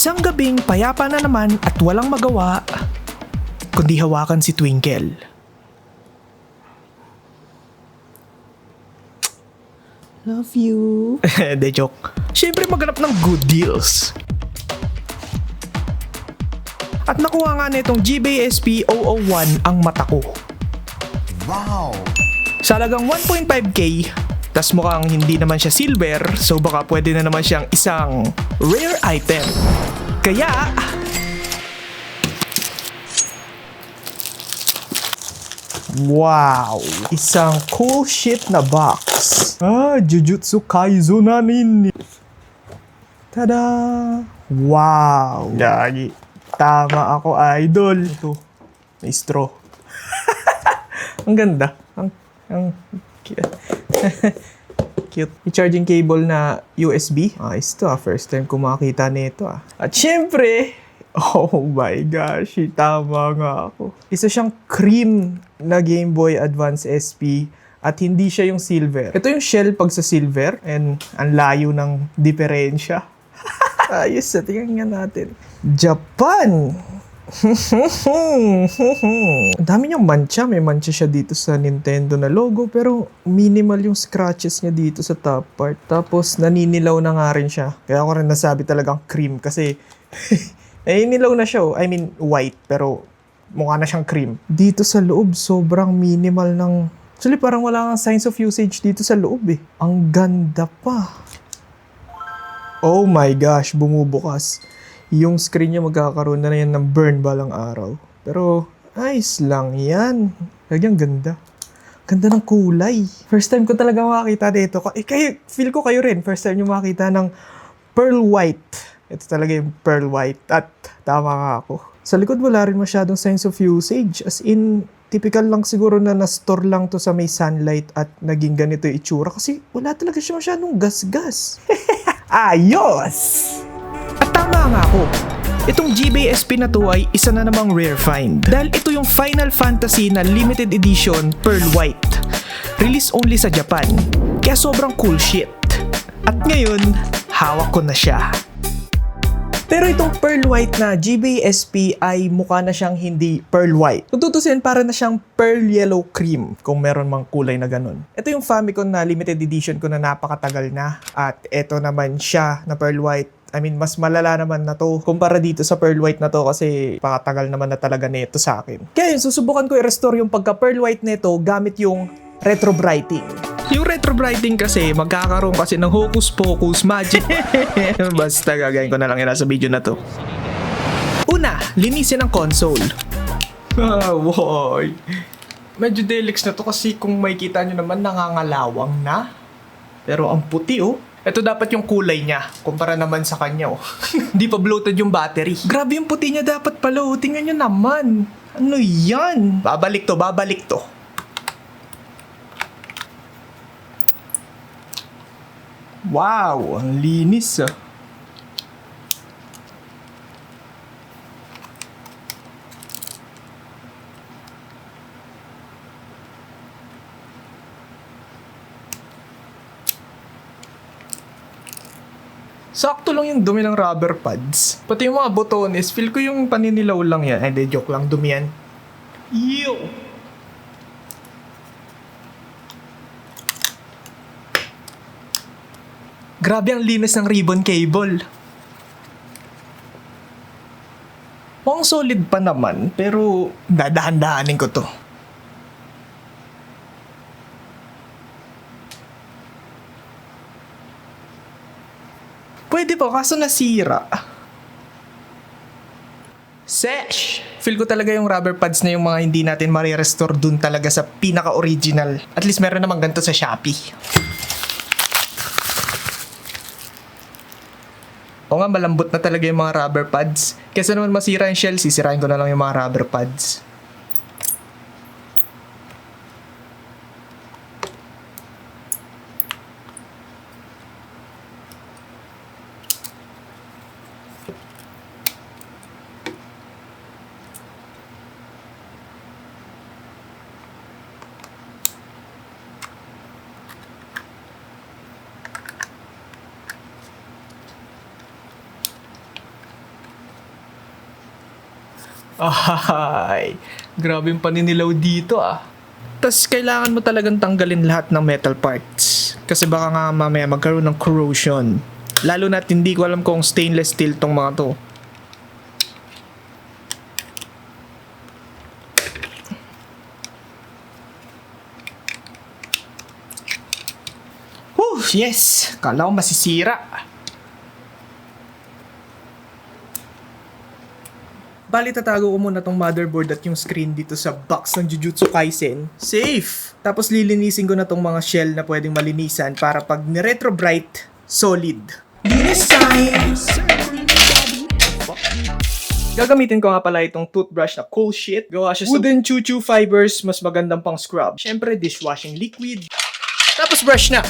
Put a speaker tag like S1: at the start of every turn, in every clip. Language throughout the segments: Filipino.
S1: Isang gabing payapa na naman at walang magawa, kundi hawakan si Twinkle.
S2: Love you.
S1: De joke. Siyempre maghanap ng good deals. At nakuha nga nitong GBSP 001 ang mata ko.
S3: Wow!
S1: Sa halagang 1.5k, tas mukhang hindi naman siya silver, so baka pwede na naman siyang isang rare item. Kaya, Wow! Isang cool shit na box. Ah, Jujutsu Kaisen na ninni. Tada! Wow! Gagi. Tama ako, idol. Ito, may straw. ang ganda. Ang, ang cute. May charging cable na USB. Ayos to ah. First time ko makita nito ah. At syempre, oh my gosh, tama nga ako. Isa siyang cream na Game Boy Advance SP at hindi siya yung silver. Ito yung shell pag sa silver and ang layo ng diferensya. Ayos sa tingnan nga natin. Japan! Ang dami niyang mancha. May mancha siya dito sa Nintendo na logo pero minimal yung scratches niya dito sa top part. Tapos naninilaw na nga rin siya. Kaya ako rin nasabi talagang cream kasi eh nilaw na siya. oh. I mean white pero mukha na siyang cream. Dito sa loob sobrang minimal ng Actually parang wala kang signs of usage dito sa loob eh. Ang ganda pa. Oh my gosh, bumubukas. Yung screen niya magkakaroon na, na yan ng burn balang araw. Pero, ayos lang yan. Lagyang ganda. Ganda ng kulay. First time ko talaga makakita dito. Eh, kayo, feel ko kayo rin. First time nyo makakita ng pearl white. Ito talaga yung pearl white. At tama nga ako. Sa likod wala rin masyadong signs of usage. As in, typical lang siguro na na-store lang to sa may sunlight at naging ganito yung itsura. Kasi wala talaga siya masyadong gas-gas. Ayos! At tama nga ako. Itong GBSP na to ay isa na namang rare find. Dahil ito yung Final Fantasy na limited edition Pearl White. Release only sa Japan. Kaya sobrang cool shit. At ngayon, hawak ko na siya. Pero itong pearl white na GBSP ay mukha na siyang hindi pearl white. Kung para na siyang pearl yellow cream kung meron mang kulay na ganun. Ito yung Famicom na limited edition ko na napakatagal na. At ito naman siya na pearl white. I mean, mas malala naman na to kumpara dito sa pearl white na to kasi pakatagal naman na talaga nito sa akin. Kaya yun, susubukan ko i-restore yung pagka pearl white nito gamit yung retro brighting. Yung retro brighting kasi, magkakaroon kasi ng hocus pocus magic. Basta gagawin ko na lang yan sa video na to. Una, linisin ang console. Ah, boy. Medyo delix na to kasi kung makikita nyo naman nangangalawang na. Pero ang puti oh. Ito dapat yung kulay niya, kumpara naman sa kanya oh. Hindi pa bloated yung battery. Grabe yung puti niya dapat pala oh. Tingnan nyo naman. Ano yan? Babalik to, babalik to. Wow, ang linis ah. Sakto lang yung dumi ng rubber pads. Pati yung mga botones, feel ko yung paninilaw lang yan. Ay, di, joke lang, dumi yan. Ew! Grabe ang linis ng ribbon cable. Mukhang solid pa naman, pero dadahan-dahanin ko to. Pwede po, kaso nasira. Sesh! Feel ko talaga yung rubber pads na yung mga hindi natin marirestore dun talaga sa pinaka-original. At least meron naman ganito sa Shopee. O nga, malambot na talaga yung mga rubber pads. Kesa naman masira yung shell, sisirain ko na lang yung mga rubber pads. Ay, grabe yung paninilaw dito ah. Tapos kailangan mo talagang tanggalin lahat ng metal parts. Kasi baka nga mamaya magkaroon ng corrosion. Lalo na hindi ko alam kung stainless steel tong mga to. Whew, yes! Kala ko masisira. Bali, tatago ko muna tong motherboard at yung screen dito sa box ng Jujutsu Kaisen. Safe! Tapos lilinisin ko na tong mga shell na pwedeng malinisan para pag ni-retro bright, solid. Linis time! Gagamitin ko nga pala itong toothbrush na cool shit. Gawa siya sa wooden chuchu fibers, mas magandang pang scrub. Siyempre, dishwashing liquid. Tapos brush na!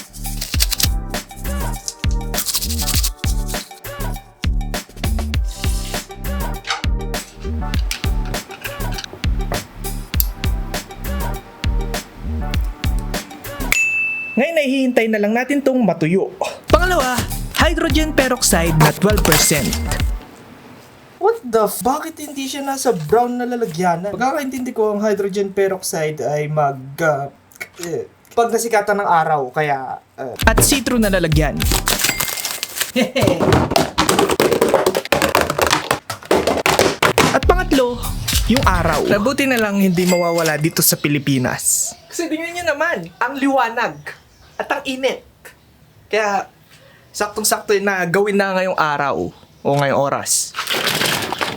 S1: Ngayon ay hihintay na lang natin tong matuyo. Pangalawa, hydrogen peroxide na 12%. What the f- Bakit hindi siya nasa brown na lalagyanan? Pagkakaintindi ko ang hydrogen peroxide ay mag... ah, eh, pag nasikatan ng araw, kaya... At citro na lalagyan. At pangatlo, yung araw. Nabuti na lang hindi mawawala dito sa Pilipinas. Kasi tingnan nyo naman, ang liwanag at ang init. Kaya, saktong-sakto na gawin na ngayong araw o ngayong oras.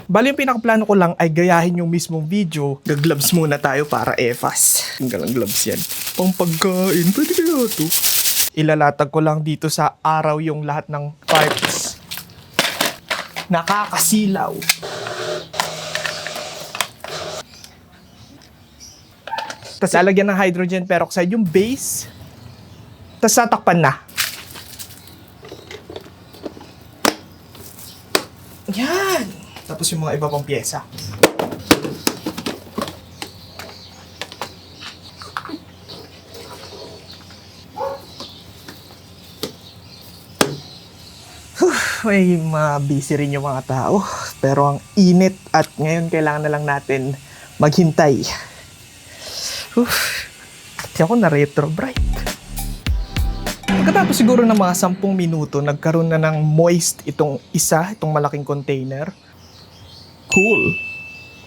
S1: Bali, yung pinakaplano ko lang ay gayahin yung mismong video. Gag-gloves muna tayo para EFAS. Ang galang gloves yan. Pang pagkain, pwede kaya to? Ilalatag ko lang dito sa araw yung lahat ng parts. Nakakasilaw. Tapos lalagyan ng hydrogen peroxide yung base. Tapos tatakpan na. Yan! Tapos yung mga iba pang pyesa. May mga busy rin yung mga tao. Pero ang init at ngayon kailangan na lang natin maghintay. Oof. Pati ako na retro bright. Pagkatapos siguro ng mga 10 minuto, nagkaroon na ng moist itong isa, itong malaking container. Cool.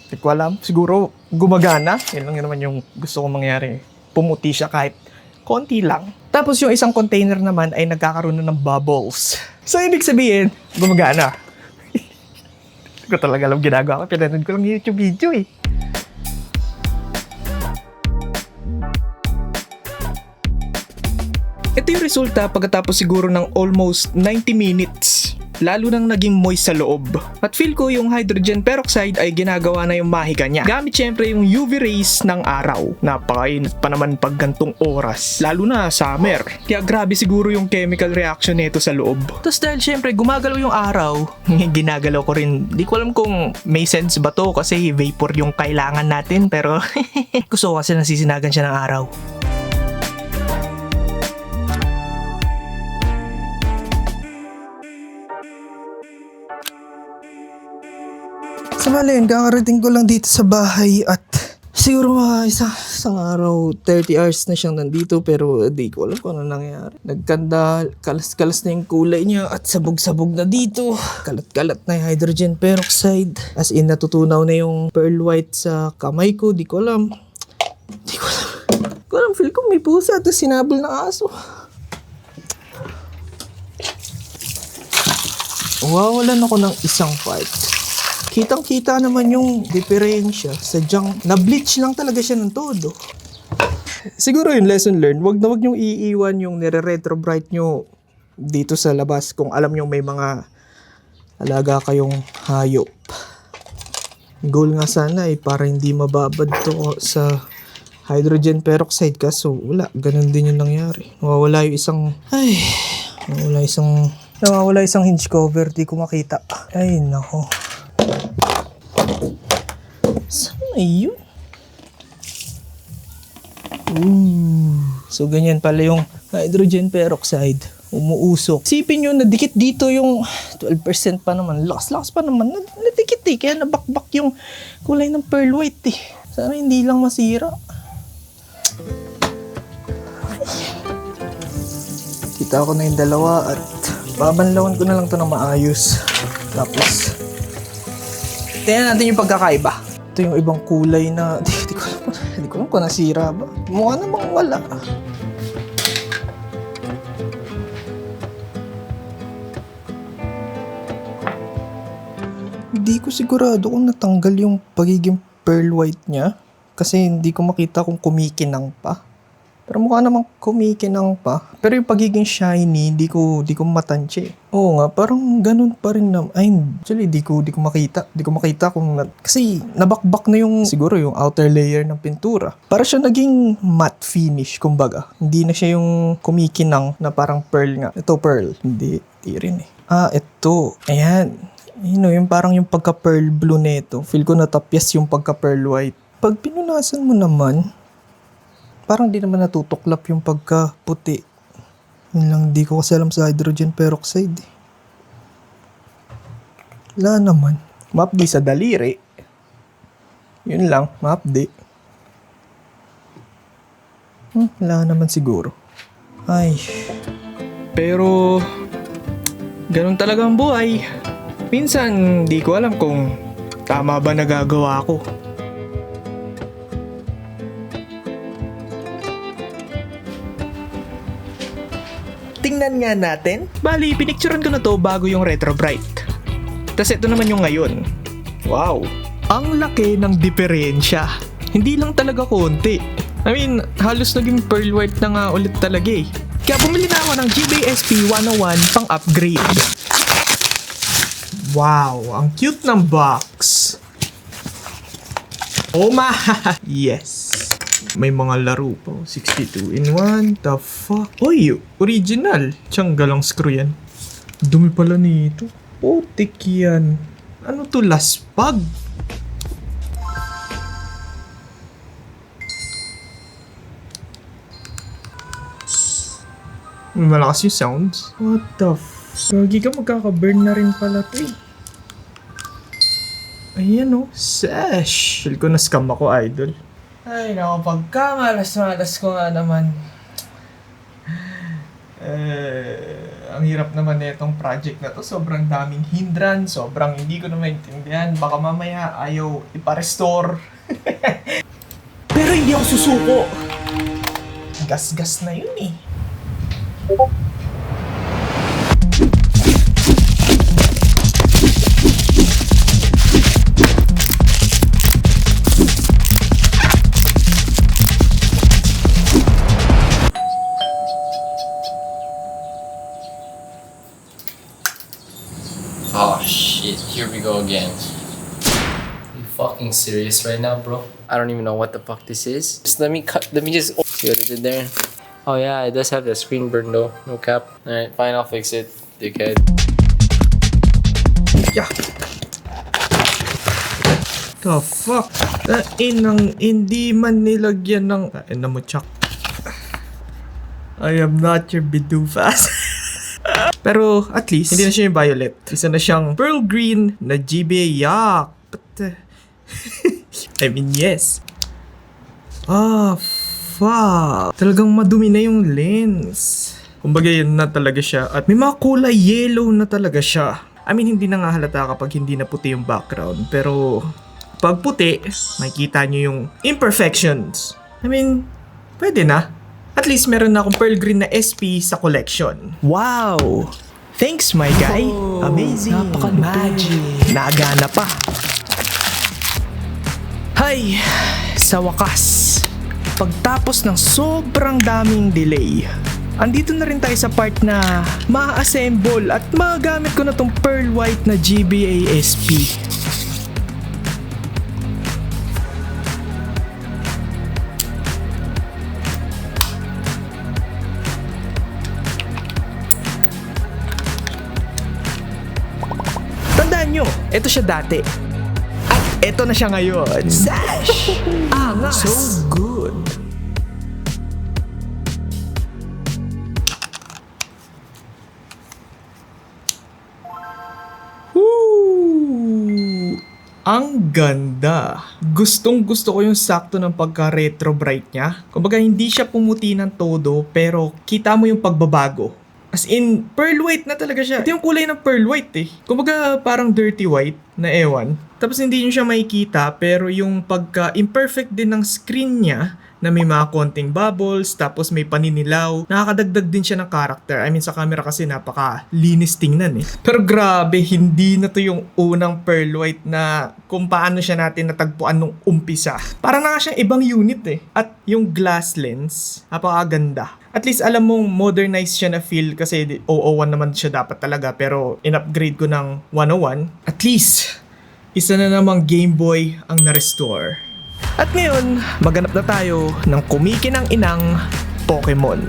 S1: Hindi ko alam. Siguro gumagana. Yan lang yun naman yung gusto kong mangyari. Pumuti siya kahit konti lang. Tapos yung isang container naman ay nagkakaroon na ng bubbles. So, ibig sabihin, gumagana. Hindi ko talaga alam ginagawa ko. Pinanood ko lang yung YouTube video eh. Ito yung resulta pagkatapos siguro ng almost 90 minutes. Lalo nang naging moist sa loob. At feel ko yung hydrogen peroxide ay ginagawa na yung mahika niya. Gamit syempre yung UV rays ng araw. Napakainit pa naman pag gantong oras. Lalo na summer. Kaya grabe siguro yung chemical reaction nito sa loob. Tapos dahil syempre gumagalaw yung araw, ginagalaw ko rin. Di ko alam kung may sense ba to kasi vapor yung kailangan natin. Pero gusto ko kasi nasisinagan siya ng araw.
S2: Sa malin, kakarating ko lang dito sa bahay at siguro mga isa, isang araw, 30 hours na siyang nandito pero di ko alam kung ano nangyari. Nagkanda, kalas-kalas na yung kulay niya at sabog-sabog na dito. Kalat-kalat na yung hydrogen peroxide. As in, natutunaw na yung pearl white sa kamay ko. Di ko alam. Di ko alam. Di ko alam, feel ko may pusa at sinabol ng aso. Wawalan ako ng isang part. Kitang-kita naman yung diferensya. Sadyang na-bleach lang talaga siya ng todo. Siguro yung lesson learned, wag na wag niyong iiwan yung nire-retro bright nyo dito sa labas kung alam nyo may mga alaga kayong hayop. Goal nga sana eh, para hindi mababad to sa hydrogen peroxide kaso wala, ganun din yung nangyari. Nawawala yung isang, ay, nawawala isang, nawawala isang hinge cover, di ko makita. Ay, nako. Saan na yun? Ooh. So, ganyan pala yung hydrogen peroxide.
S1: umuusok. Sipin nyo, nadikit dito yung 12% pa naman. Lakas-lakas pa naman. Nad- Nadikit eh. Kaya nabakbak yung kulay ng pearl white eh. Sana hindi lang masira. Kita ko na yung dalawa at babanlawan ko na lang to na maayos. Tapos, tingnan natin yung pagkakaiba. Ito yung ibang kulay na, di, di ko alam, di ko alam kung nasira ba. Mukha namang wala. Hindi ko sigurado kung natanggal yung pagiging pearl white niya. Kasi hindi ko makita kung kumikinang pa. Pero mukha namang kumikinang pa. Pero yung pagiging shiny, di ko, di ko matansya eh. Oo nga, parang ganun pa rin na, ay, actually, di ko, di ko makita. Di ko makita kung, na, kasi nabakbak na yung, siguro yung outer layer ng pintura. Para siya naging matte finish, kumbaga. Hindi na siya yung kumikinang na parang pearl nga. Ito pearl. Hindi, di rin eh. Ah, ito. Ayan. You know, yung parang yung pagka-pearl blue nito. Feel ko natapyas yung pagka-pearl white. Pag pinunasan mo naman, parang di naman natutuklap yung pagka-puti. Yun lang, di ko kasi alam sa hydrogen peroxide. eh. Wala naman. Mapdi sa daliri. Yun lang, mapdi. Hmm, wala naman siguro. Ay. Pero, ganun talaga ang buhay. Minsan, di ko alam kung tama ba nagagawa ko. Tingnan nga natin. Bali, pinicturean ko na to bago yung Retro Bright. Tapos ito naman yung ngayon. Wow. Ang laki ng diferensya. Hindi lang talaga konti. I mean, halos naging pearl white na nga ulit talaga eh. Kaya bumili na ako ng GBSP 101 pang upgrade. Wow, ang cute ng box. Oh my! Yes. May mga laro pa. 62 in 1. The fuck? Oy, original. Tiyanggal ang screw yan. Dumi pala nito. Putik yan. Ano to, laspag? May malakas yung sounds. What the f... Gagi ka, magkaka-burn na rin pala to eh. Ayan o, sesh. Feel ko na scam ako, idol. Ay, naku, pagka malas-malas ko nga naman. Eh, ang hirap naman na itong project na to. Sobrang daming hindrance, sobrang hindi ko na maintindihan. Baka mamaya ayaw ipa-restore. Pero hindi ako susuko. Gas-gas na yun eh.
S4: Shit, here we go again. you fucking serious right now, bro? I don't even know what the fuck this is. Just let me cut, let me just oh, see what it did there. Oh yeah, it does have the screen burn though, no cap. Alright, fine, I'll fix it, dickhead.
S5: Yeah. The fuck? Tain ng hindi man nilagyan ng... Tain na mo, Chuck. I am not your bidufas. Pero at least, hindi na siya yung violet. Isa na siyang pearl green na GBA yak. But, uh, I mean, yes. Ah, fuck. Talagang madumi na yung lens. Kumbaga yun na talaga siya. At may mga kulay yellow na talaga siya. I mean, hindi na nga halata kapag hindi na puti yung background. Pero, pag puti, makikita nyo yung imperfections. I mean, pwede na. At least meron na akong pearl green na SP sa collection. Wow! Thanks, my guy. Amazing. Magic. Nagana pa. Hay, sa wakas, pagtapos ng sobrang daming delay, andito na rin tayo sa part na ma-assemble at magamit ko na tong pearl white na GBA SP. Tingnan nyo, ito siya dati. At ito na siya ngayon. Zash! Angas! So good! Woo!
S1: Ang ganda! Gustong gusto ko yung sakto ng pagka-retro bright niya. Kumbaga hindi siya pumuti ng todo pero kita mo yung pagbabago As in, pearl white na talaga siya. Ito yung kulay ng pearl white eh. Kumbaga parang dirty white na ewan. Tapos hindi nyo siya makikita pero yung pagka-imperfect din ng screen niya na may mga konting bubbles, tapos may paninilaw. Nakakadagdag din siya ng character. I mean, sa camera kasi napaka-linis tingnan eh. Pero grabe, hindi na to yung unang pearl white na kung paano siya natin natagpuan nung umpisa. Para na nga siyang ibang unit eh. At yung glass lens, napakaganda. At least alam mong modernized siya na feel kasi di- 001 naman siya dapat talaga pero in-upgrade ko ng 101. At least, isa na namang Game Boy ang na-restore. At ngayon, maganap na tayo ng kumikinang inang Pokemon.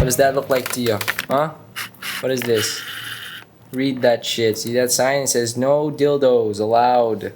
S4: What does that look like to you? Huh? What is this? Read that shit. See that sign? It says no dildos allowed.